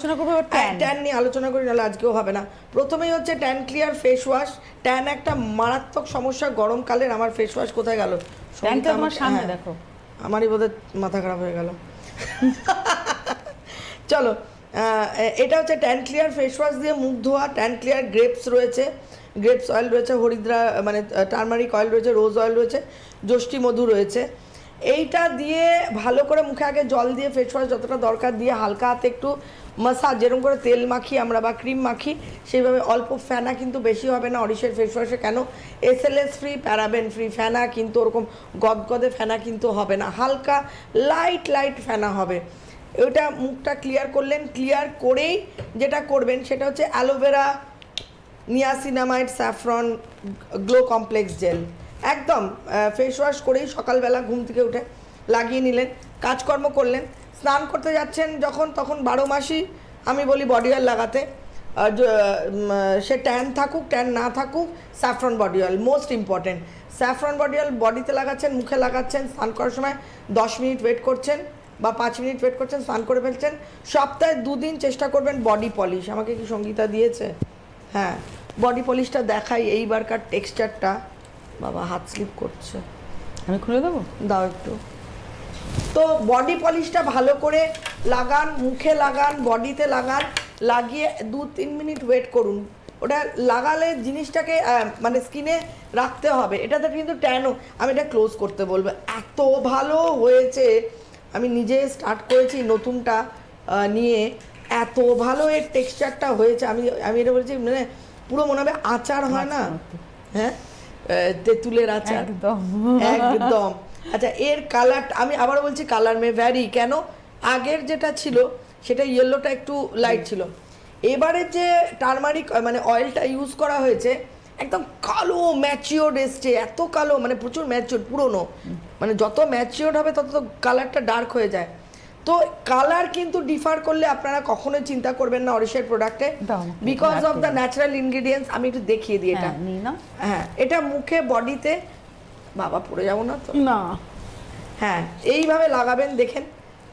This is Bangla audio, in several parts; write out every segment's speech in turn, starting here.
আলোচনা করব ট্যান ট্যান নিয়ে আলোচনা করি নাহলে আজকেও হবে না। প্রথমেই হচ্ছে tan clear face wash tan একটা মারাত্মক সমস্যা গরমকালের আমার ফেস ওয়াশ কোথায় গেল? ট্যানটা আমার সামনে হ্যাঁ, দেখো। আমারই বোধহয় মাথা খারাপ হয়ে গেল। চলো এটা হচ্ছে ট্যান ক্লিয়ার ফেস ওয়াশ দিয়ে মুখ ধোয়া। ট্যান ক্লিয়ার গ্রেপস রয়েছে। গ্রেপস অয়েল রয়েছে হরিদ্রা মানে টার্মারিক অয়েল রয়েছে রোজ অয়েল রয়েছে যষ্টি মধু রয়েছে। এইটা দিয়ে ভালো করে মুখে আগে জল দিয়ে ফেস ওয়াশ যতটা দরকার দিয়ে হালকা হাতে একটু মাসাজ যেরকম করে তেল মাখি আমরা বা ক্রিম মাখি, সেইভাবে অল্প ফেনা কিন্তু বেশি হবে না অরিশের ফেস ওয়াশে কেন S L S free paraben free ফেনা কিন্তু ওরকম গদগদে ফেনা কিন্তু হবে না, হালকা লাইট লাইট ফেনা হবে। ওইটা মুখটা ক্লিয়ার করলেন ক্লিয়ার করেই যেটা করবেন সেটা হচ্ছে aloe vera niacinamide saffron glow complex gel একদম ফেস ওয়াশ করেই সকালবেলা ঘুম থেকে উঠে লাগিয়ে নিলেন, কাজকর্ম করলেন, স্নান করতে যাচ্ছেন যখন, তখন বারো মাসই আমি বলি বডি অয়েল লাগাতে সে ট্যান থাকুক ট্যান না থাকুক saffron body oil most important saffron body oil বডিতে লাগাচ্ছেন, মুখে লাগাচ্ছেন, স্নান করার সময় দশ মিনিট ওয়েট করছেন বা পাঁচ মিনিট ওয়েট করছেন, স্নান করে ফেলছেন, সপ্তাহে দুদিন চেষ্টা করবেন বডি পলিশ আমাকে কি সঙ্গীতা দিয়েছে? হ্যাঁ বডি পলিশটা দেখাই, এইবারকার টেক্সচারটা বাবা হাত স্লিপ করছে। আমি খুলে দেবো? দাও একটু। তো বডি পলিশটা ভালো করে লাগান মুখে লাগান বডিতে লাগান লাগিয়ে দু তিন মিনিট ওয়েট করুন। ওটা লাগালে জিনিসটাকে মানে স্কিনে রাখতে হবে। এটাতে কিন্তু ট্যানও আমি এটা ক্লোজ করতে বলব। এত ভালো হয়েছে। আমি নিজে স্টার্ট করেছি নতুনটা নিয়ে। এত ভালো এর টেক্সচারটা হয়েছে। আমি আমি এটা বলছি মানে পুরো মনে হবে আচার হয় না। হ্যাঁ? তেঁতুলের আচার। একদম। একদম। আচ্ছা এর কালার আমি আবারও বলছি কালার মে ভ্যারি কেন? আগের যেটা ছিল সেটা ইয়েলোটা একটু লাইট ছিল। এবারে যে টার্মারিক মানে অয়েলটা ইউজ করা হয়েছে একদম কালো ম্যাচিওর এসছে। এত কালো মানে প্রচুর ম্যাচিওর পুরনো। মানে যত ম্যাচিওর হবে তত তো কালারটা ডার্ক হয়ে যায়। তো কালার কিন্তু ডিফার করলে আপনারা কখনোই চিন্তা করবেন না অরিশের প্রোডাক্টে because of the natural ingredients আমি একটু দেখিয়ে দিই এটা। হ্যাঁ না। হ্যাঁ এটা মুখে বডিতে বাবা পড়ে যাব না তো। না। হ্যাঁ এইভাবে লাগাবেন দেখেন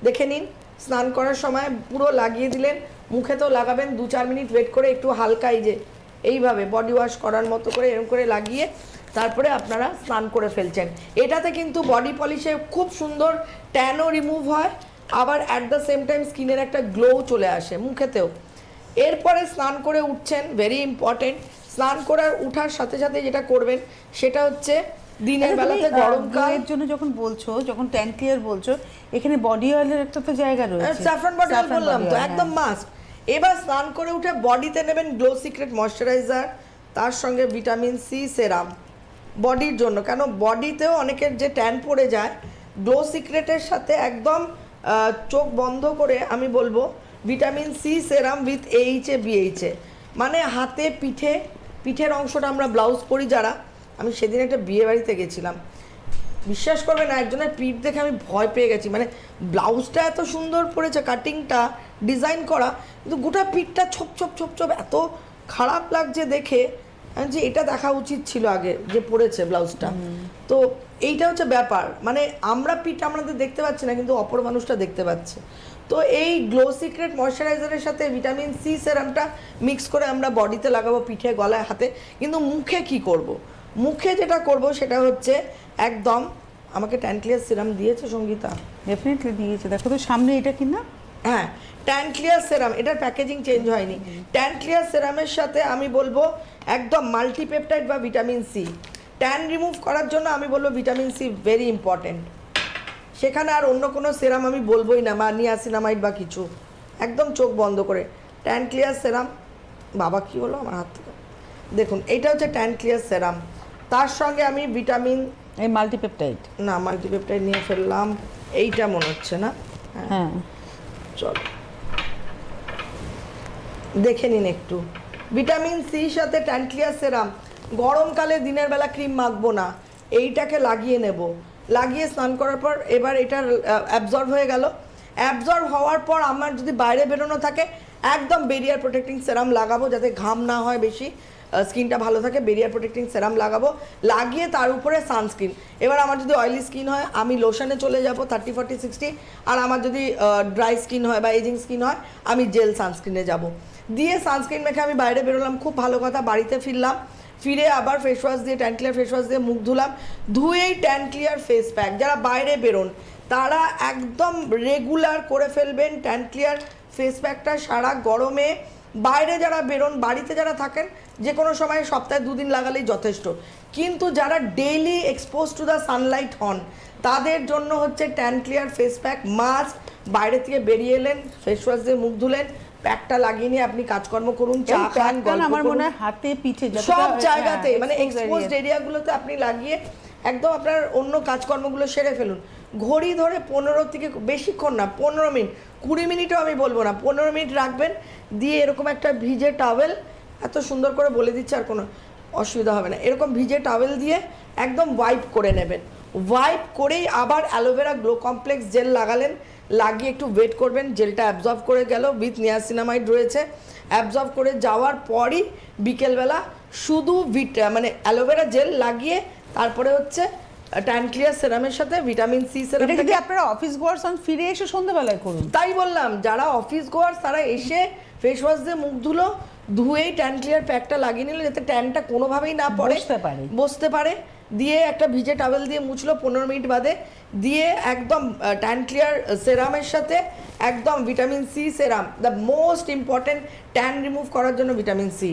দেখে নিন। স্নান করার সময় পুরো লাগিয়ে দিলেন মুখে তো লাগাবেন দু চার মিনিট ওয়েট করে একটু হালকা এই যে এইভাবে বডি ওয়াশ করার মতো করে এরকম করে লাগিয়ে তারপরে আপনারা স্নান করে ফেলছেন। এটাতে কিন্তু বডি পলিশে খুব সুন্দর ট্যানও রিমুভ হয়। আবার অ্যাট দ্য সেম টাইম স্কিনের একটা গ্লো চলে আসে মুখেতেও। এরপরে স্নান করে উঠছেন ভেরি ইম্পর্টেন্ট স্নান করার উঠার সাথে সাথে যেটা করবেন সেটা হচ্ছে দিনের বেলাতে glow এর জন্য যখন বলছো যখন ট্যান ক্লিয়ার বলছো এখানে বডি অয়েলের একটা তো জায়গা রয়েছে। স্যাফরন বডি Saffron বললাম তো একদম মাস্ট এবার স্নান করে উঠে বডিতে নেবেন গ্লো সিক্রেট ময়শ্চারাইজার তার সঙ্গে ভিটামিন সি সেরাম বডির জন্য কেন বডিতেও অনেকের যে ট্যান পড়ে যায় গ্লো সিক্রেটের সাথে একদম চোখ বন্ধ করে আমি বলব vitamin C serum with AHA BHA মানে হাতে পিঠে, পিঠের অংশটা আমরা ব্লাউজ পরি যারা। আমি সেদিন একটা বিয়ে বাড়িতে গেছিলাম। বিশ্বাস করবে না, একজনের পিঠ দেখে আমি ভয় পেয়ে গেছি। মানে ব্লাউজটা এত সুন্দর পড়েছে কাটিংটা ডিজাইন করা, কিন্তু গোটা পিঠটা ছোপ ছোপ ছোপ ছোপ, এত খারাপ লাগছে দেখে। যে এটা দেখা উচিত ছিল আগে যে পড়েছে ব্লাউজটা। তো এইটা হচ্ছে ব্যাপার। মানে আমরা পিঠ আমাদের দেখতে পাচ্ছি না কিন্তু অপর মানুষটা দেখতে পাচ্ছে। তো এই গ্লো সিক্রেট ময়শ্চারাইজারের সাথে ভিটামিন সি সেরামটা মিক্স করে আমরা বডিতে লাগাবো পিঠে গলায় হাতে। কিন্তু মুখে কি করব। মুখে যেটা করব সেটা হচ্ছে একদম আমাকে ট্যানক্লিয়ার সিরাম দিয়েছে সঙ্গীতা। ডেফিনেটলি দিয়েছে। দেখো তো সামনে এটা কি না হ্যাঁ ট্যান ক্লিয়ার সেরাম এটার প্যাকেজিং চেঞ্জ হয়নি। ট্যান ক্লিয়ার সেরামের সাথে আমি বলব একদম মাল্টিপেপটাইড বা ভিটামিন সি ট্যান রিমুভ করার জন্য আমি বলব ভিটামিন সি ভেরি ইম্পর্টেন্ট সেখানে আর অন্য কোনো সেরাম আমি বলবোই না বা নিয়াসিনামাইড বা কিছু। একদম চোখ বন্ধ করে। ট্যান ক্লিয়ার সেরাম বাবা কি হলো আমার হাত থেকে? দেখুন এইটা হচ্ছে ট্যান ক্লিয়ার সেরাম তার সঙ্গে আমি ভিটামিন এই মাল্টিপেপটাইড না মাল্টিপেপটাইড নিয়ে ফেললাম। এইটা মনে হচ্ছে না। হ্যাঁ। হ্যাঁ। চলো। দেখে নিন একটু। ভিটামিন সি সাথে ট্যান্টলিয়া সেরাম। গরমকালে দিনের বেলা ক্রিম মাখবো না। এইটাকে লাগিয়ে নেব। লাগিয়ে স্নান করার পর এবার এটা অ্যাবজর্ব হয়ে গেল। অ্যাবজর্ব হওয়ার পর আমার যদি বাইরে বেরোনো থাকে, একদম বেরিয়ার প্রোটেক্টিং সেরাম লাগাবো যাতে ঘাম না হয় বেশি। স্কিনটা ভালো থাকে বেরিয়ার প্রোটেক্টিং সেরাম লাগাবো, লাগিয়ে তার উপরে সানস্ক্রিন এবার আমার যদি অয়েলি স্কিন হয়, আমি লোশনে চলে যাব থার্টি ফর্টি সিক্সটি আর আমার যদি ড্রাই স্কিন হয় বা এজিং স্কিন হয়, আমি জেল সানস্ক্রিনে যাব। দিয়ে সানস্ক্রিন মেখে আমি বাইরে বেরোলাম, খুব ভালো কথা, বাড়িতে ফিরলাম, ফিরে আবার ফেস ওয়াশ দিয়ে ট্যান ক্লিয়ার ফেস ওয়াশ দিয়ে মুখ ধুলাম ধুয়েই ট্যান ক্লিয়ার ফেস প্যাক যারা বাইরে বেরোন, তারা একদম রেগুলার করে ফেলবেন ট্যান ক্লিয়ার ফেস প্যাকটা সারা গরমে। বাইরে যারা বেরোন বাড়িতে যারা থাকেন যে কোনো সময় সপ্তাহে দুদিন লাগালেই যথেষ্ট। কিন্তু যারা daily expose to the sunlight হন তাদের জন্য হচ্ছে tan clear face pack mask বাইরে থেকে বেরিয়ে এলেন ফেস ওয়াশ দিয়ে মুখ ধুলেন প্যাকটা লাগিয়ে নিয়ে আপনি কাজকর্ম করুন চা খান আমার মনে হয় হাতে পিঠে সব হ্যাঁ, জায়গাতে মানে exposed এক্সপোজড area। এরিয়াগুলোতে আপনি লাগিয়ে একদম আপনার অন্য কাজকর্মগুলো সেরে ফেলুন। ঘড়ি ধরে পনেরো থেকে বেশিক্ষণ না, পনেরো মিনিট, কুড়ি মিনিটও আমি বলব না, পনেরো মিনিট রাখবেন, দিয়ে এরকম একটা ভিজে টাওয়েল এত সুন্দর করে বলে দিচ্ছে আর কোনো অসুবিধা হবে না, এরকম ভিজে টাওয়েল দিয়ে একদম ওয়াইপ করে নেবেন। ওয়াইপ করেই আবার aloe vera glow complex gel লাগালেন, লাগিয়ে একটু ওয়েট করবেন জেলটা অ্যাবজর্ব করে গেল উইথ নিয়াসিনামাইড রয়েছে অ্যাবজর্ব করে যাওয়ার পরই বিকেলবেলা শুধু ভিট মানে অ্যালোভেরা জেল লাগিয়ে, তারপরে হচ্ছে ট্যান ক্লিয়ার সেরামের সাথে ভিটামিন সি সেরাম যদি আপনারা অফিস গোয়ার্স অন ফিরে এসে সন্ধ্যাবেলায় করুন। তাই বললাম যারা অফিস গোয়ার্স তারা এসে ফেস ওয়াশ দিয়ে মুখ ধুলো ধুয়েই ট্যান ক্লিয়ার প্যাকটা লাগিয়ে নিলে যাতে ট্যানটা কোনোভাবেই না পড়ে। বসতে পারে। বসতে পারে। দিয়ে একটা ভিজে টাওয়েল দিয়ে মুছলো পনেরো মিনিট বাদে। দিয়ে একদম ট্যান ক্লিয়ার সেরামের সাথে একদম vitamin C serum the most important tan remove করার জন্য ভিটামিন সি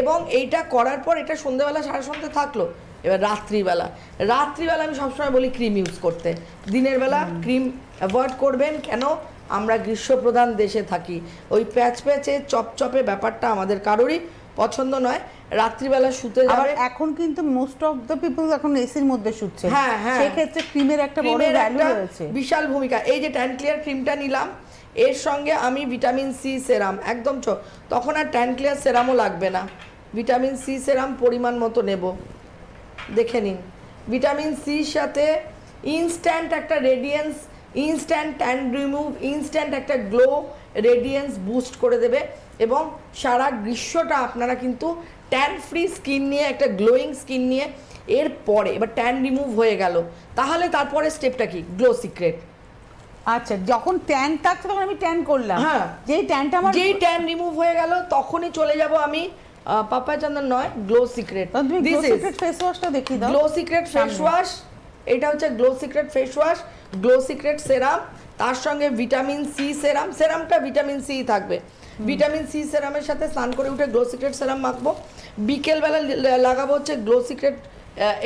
এবং এইটা করার পর এটা সন্ধ্যেবেলা সারা সন্ধ্যে থাকল। এবার রাত্রিবেলা রাত্রিবেলা আমি সবসময় বলি ক্রিম ইউজ করতে। দিনের বেলা ক্রিম অ্যাভয়েড করবেন কেন? আমরা গ্রীষ্মপ্রধান দেশে থাকি। ওই প্যাচ প্যাচে চপচপে ব্যাপারটা আমাদের কারোরই পছন্দ নয়। রাত্রিবেলা শুতে আবার যাবে এখন কিন্তু মোস্ট অফ দ্য পিপল এখন এসির মধ্যে শুচ্ছে। হ্যাঁ, হ্যাঁ। সেক্ষেত্রে ক্রিমের একটা বড় ভ্যালু রয়েছে। বিশাল ভূমিকা। এই যে ট্যান ক্লিয়ার ক্রিমটা নিলাম এর সঙ্গে আমি ভিটামিন সি সেরাম একদম ছ তখন আর ট্যান ক্লিয়ার সেরামও লাগবে না। ভিটামিন সি সেরাম পরিমাণ মতো নেব। দেখে নিন। ভিটামিন সির সাথে ইনস্ট্যান্ট একটা radiance instant tan remove instant একটা গ্লো রেডিয়েন্স বুস্ট করে দেবে। এবং সারা গ্রীষ্মটা আপনারা কিন্তু ট্যান ফ্রি স্কিন নিয়ে একটা গ্লোয়িং স্কিন নিয়ে এর পরে এবার ট্যান রিমুভ হয়ে গেল। তাহলে তারপরে স্টেপটা কি? গ্লো সিক্রেট আচ্ছা যখন ট্যান থাকছে তখন আমি ট্যান করলাম। হ্যাঁ। যেই ট্যানটা আমার যেই ট্যান রিমুভ হয়ে গেল তখনই চলে যাব আমি পাপা চন্দন নয় glow secret this is secret face ওয়াশটা দেখি দাও। গ্লো সিক্রেট ফেস ওয়াশ এটা হচ্ছে glow secret face wash glow secret serum তার সঙ্গে ভিটামিন সি সেরাম সেরামটা ভিটামিন সি থাকবে। ভিটামিন সি সেরামের সাথে স্নান করে উঠে গ্লো সিক্রেট সেরাম মাখবো। বিকেলবেলা লাগাবো হচ্ছে গ্লো সিক্রেট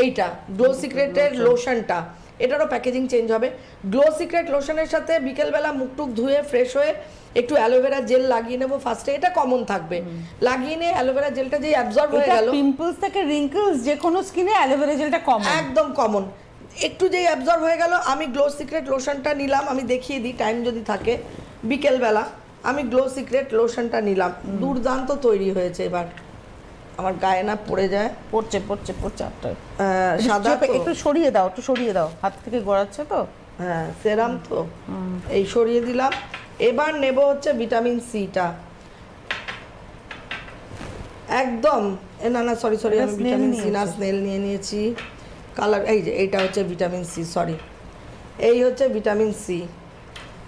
এইটা গ্লো সিক্রেটের লোশনটা। এটারও প্যাকেজিং চেঞ্জ হবে। গ্লো সিক্রেট লোশনের সাথে বিকেলবেলা মুখ টুক ধুয়ে ফ্রেশ হয়ে একটু অ্যালোভেরা জেল লাগিয়ে নেব ফার্স্টে। এটা কমন থাকবে। লাগিয়ে নিয়ে অ্যালোভেরা জেলটা যেই অ্যাবজর্ব হয়ে গেল পিম্পলস থেকে রিঙ্কলস যে কোনো স্কিনে অ্যালোভেরা জেলটা কম একদম কমন একটু যেই অ্যাবজর্ব হয়ে গেল আমি গ্লো সিক্রেট লোশনটা নিলাম আমি দেখিয়ে দিই টাইম যদি থাকে বিকেলবেলা। আমি গ্লো সিক্রেট লোশনটা নিলাম। দুর্দান্ত তৈরি হয়েছে এবার। আমার গায়ে না পড়ে যায়। পড়ছে পড়ছে পড়ছে আপনার আহ, সাদা একটু সরিয়ে দাও একটু সরিয়ে দাও। হাত থেকে গড়াচ্ছে তো? হ্যাঁ সেরাম তো। এই সরিয়ে দিলাম। এবার নেব হচ্ছে ভিটামিন সিটা একদম। এ না না সরি সরি আমি ভিটামিন সি না স্নেল নিয়ে নিয়েছি। কালার এই যে এইটা হচ্ছে ভিটামিন সি সরি এই হচ্ছে ভিটামিন সি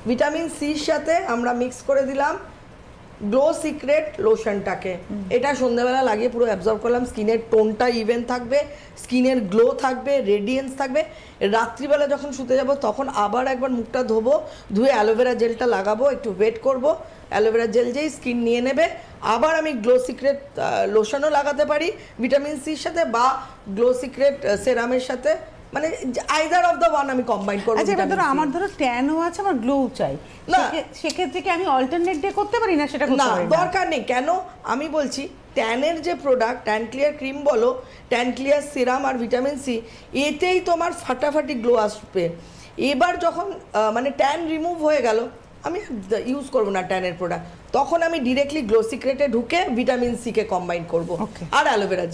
ভিটামিন সির সাথে আমরা মিক্স করে দিলাম গ্লো সিক্রেট লোশনটাকে এটা সন্ধ্যেবেলা লাগিয়ে পুরো অ্যাবজর্ব করলাম। স্কিনের টোনটা ইভেন থাকবে স্কিনের গ্লো থাকবে রেডিয়েন্স থাকবে। রাত্রিবেলা যখন শুতে যাব তখন আবার একবার মুখটা ধোবো ধুয়ে অ্যালোভেরা জেলটা লাগাবো একটু ওয়েট করব। অ্যালোভেরা জেল যেই স্কিন নিয়ে নেবে আবার আমি গ্লো সিক্রেট লোশনও লাগাতে পারি। ভিটামিন সির সাথে বা গ্লো সিক্রেট সেরামের সাথে। মানে আইদার অফ দ্য ওয়ান আমি কম্বাইন করব আচ্ছা এবার ধরো আমার ধরো ট্যানও আছে আমার গ্লো চাই। না। সেক্ষে- সেক্ষেত্রে কি আমি অল্টারনেট ডে করতে পারি না সেটা না দরকার নেই। কেন? আমি বলছি ট্যানের যে প্রোডাক্ট ট্যান ক্লিয়ার ক্রিম বলো ট্যান ক্লিয়ার সিরাম আর ভিটামিন সি এতেই তোমার ফাটাফাটি গ্লো আসবে। এবার যখন মানে ট্যান রিমুভ হয়ে গেল আমি ইউজ করব না ট্যানের প্রোডাক্ট তখন আমি ডিরেক্টলি গ্লো সিক্রেটে ঢুকে ভিটামিন সি কে কম্বাইন করব. আর অ্যালোভেরা